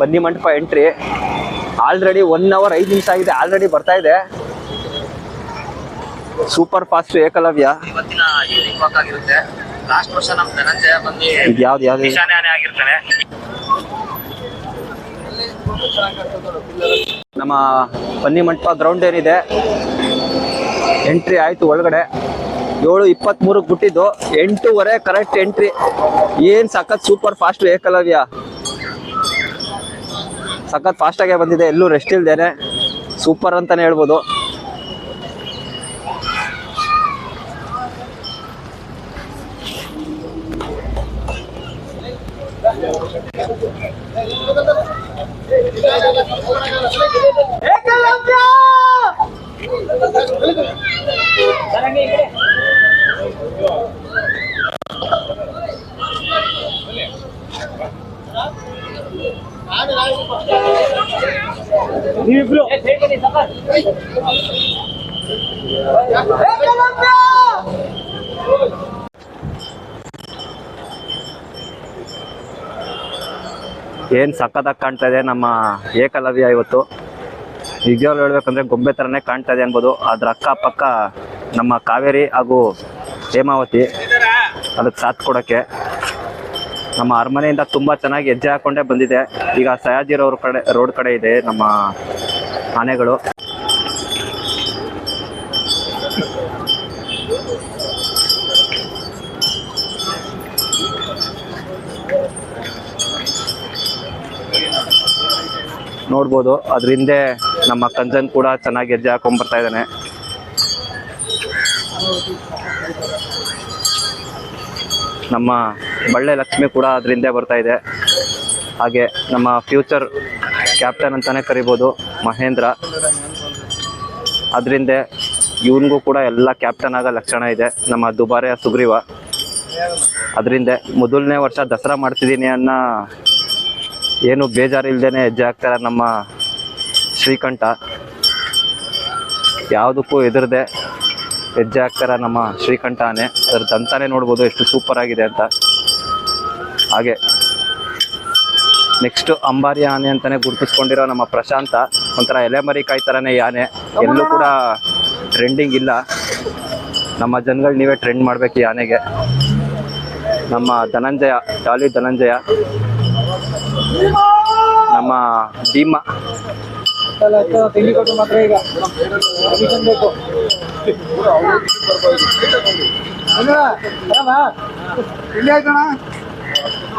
ಬನ್ನಿ ಮಂಟಪ entry. Already one hour ಐದು ನಿಮಿಷ ಆಗಿದೆ ಆಲ್ರೆಡಿ ಬರ್ತಾ ಇದೆ. Super fast Eklavya. ಇವತ್ತಿನ ಈವ್ನಿಂಗ್ ವಾಕ್ ಆಗಿರುತ್ತೆ. ಲಾಸ್ಟ್ ವರ್ಷ ನಮ್ ಧನಂಜಯ ಬಂದು ಇದು ಯಾವ್ದು? ಯಾವ್ದು ನಿಶಾನೆ ಆನೆ ಆಗಿರ್ತಾನೆ. ನಮ್ಮ ಬನ್ನಿ ಮಂಟಪ ಗ್ರೌಂಡ್ ಏನಿದೆ? ಎಂಟ್ರಿ ಆಯ್ತು ಒಳಗಡೆ. ಏಳು ಇಪ್ಪತ್ಮೂರಕ್ಕೆ ಬಿಟ್ಟಿದ್ದು. ಎಂಟೂವರೆ ಕರೆಕ್ಟ್ ಎಂಟ್ರಿ ಏನ್ ಸಾಕತ್ ಸೂಪರ್ ಫಾಸ್ಟ್ ಏಕಲವ್ಯ. ಸಖತ್ ಫಾಸ್ಟ್ ಆಗೇ ಬಂದಿದೆ. ಎಲ್ಲೂ ರೆಸ್ಟ್ ಇಲ್ದೇನೆ. ಸೂಪರ್ ಅಂತಾನೆ ಹೇಳ್ಬೋದು. ಏನ್ ಸಕ್ಕತ್ತಾಗಿ ಕಾಣ್ತಾ ಇದೆ ನಮ್ಮ ಏಕಲವ್ಯ ಇವತ್ತು. ನಿಜವಾಗ್ಲೂ ಹೇಳ್ಬೇಕಂದ್ರೆ ಗೊಂಬೆ ಥರನೇ ಕಾಣ್ತಾ ಇದೆ ಅನ್ಬೋದು. ಅದ್ರ ಅಕ್ಕಪಕ್ಕ ನಮ್ಮ ಕಾವೇರಿ ಹಾಗೂ ಹೇಮಾವತಿ, ಅದಕ್ಕೆ ಸಾಥ್ ಕೊಡೋಕ್ಕೆ. ನಮ್ಮ ಅರಮನೆಯಿಂದ ತುಂಬ ಚೆನ್ನಾಗಿ ಹೆಜ್ಜೆ ಹಾಕೊಂಡೇ ಬಂದಿದೆ. ಈಗ ಸಯಾಜಿರವ್ರ ಕಡೆ, ರೋಡ್ ಕಡೆ ಇದೆ ನಮ್ಮ ಆನೆಗಳು. ನೋಡ್ಬೋದು, ಅದ್ರ ಹಿಂದೆ ನಮ್ಮ ಕಂಜನ್ ಕೂಡ ಚೆನ್ನಾಗಿ ಹೆಜ್ಜೆ ಹಾಕೊಂಡ್ ಬರ್ತಾ ಇದ್ದಾನೆ. ನಮ್ಮ ಬಳ್ಳೆ ಲಕ್ಷ್ಮಿ ಕೂಡ ಅದರಿಂದ ಬರ್ತಾ ಇದೆ. ಹಾಗೆ ನಮ್ಮ ಫ್ಯೂಚರ್ ಕ್ಯಾಪ್ಟನ್ ಅಂತಾನೆ ಕರಿಬೋದು ಮಹೇಂದ್ರ. ಅದರಿಂದ ಇವನಿಗೂ ಕೂಡ ಎಲ್ಲ ಕ್ಯಾಪ್ಟನ್ ಆಗೋ ಲಕ್ಷಣ ಇದೆ. ನಮ್ಮ ದುಬಾರೆಯ ಸುಗ್ರೀವ. ಅದರಿಂದ ಮೊದಲನೇ ವರ್ಷ ದಸರಾ ಮಾಡ್ತಿದ್ದೀನಿ ಅನ್ನೋ ಏನು ಬೇಜಾರಿಲ್ದೇನೆ ಹೆಜ್ಜೆ ಹಾಕ್ತಾರೆ ನಮ್ಮ ಶ್ರೀಕಂಠ. ಯಾವುದಕ್ಕೂ ಎದುರದೆ ಹೆಜ್ಜೆ ಹಾಕ್ತಾರೆ ನಮ್ಮ ಶ್ರೀಕಂಠನೇ. ಅದ್ರ ದಂತಾನೆ ನೋಡ್ಬೋದು ಎಷ್ಟು ಸೂಪರ್ ಆಗಿದೆ ಅಂತ. ಹಾಗೆ ನೆಕ್ಸ್ಟ್ ಅಂಬಾರಿ ಆನೆ ಅಂತಾನೆ ಗುರುತಿಸ್ಕೊಂಡಿರೋ ನಮ್ಮ ಪ್ರಶಾಂತ ಒಂಥರ ಎಲೆಮರಿ ಕಾಯಿ ಥರನೇ ಆನೆ. ಎಲ್ಲೂ ಕೂಡ ಟ್ರೆಂಡಿಂಗ್ ಇಲ್ಲ. ನಮ್ಮ ಜನಗಳು ನೀವೇ ಟ್ರೆಂಡ್ ಮಾಡ್ಬೇಕು ಈ ಆನೆಗೆ. ನಮ್ಮ ಧನಂಜಯ ಟಾಲಿ ಧನಂಜಯ. ನಮ್ಮ ಭೀಮ. ಈಗ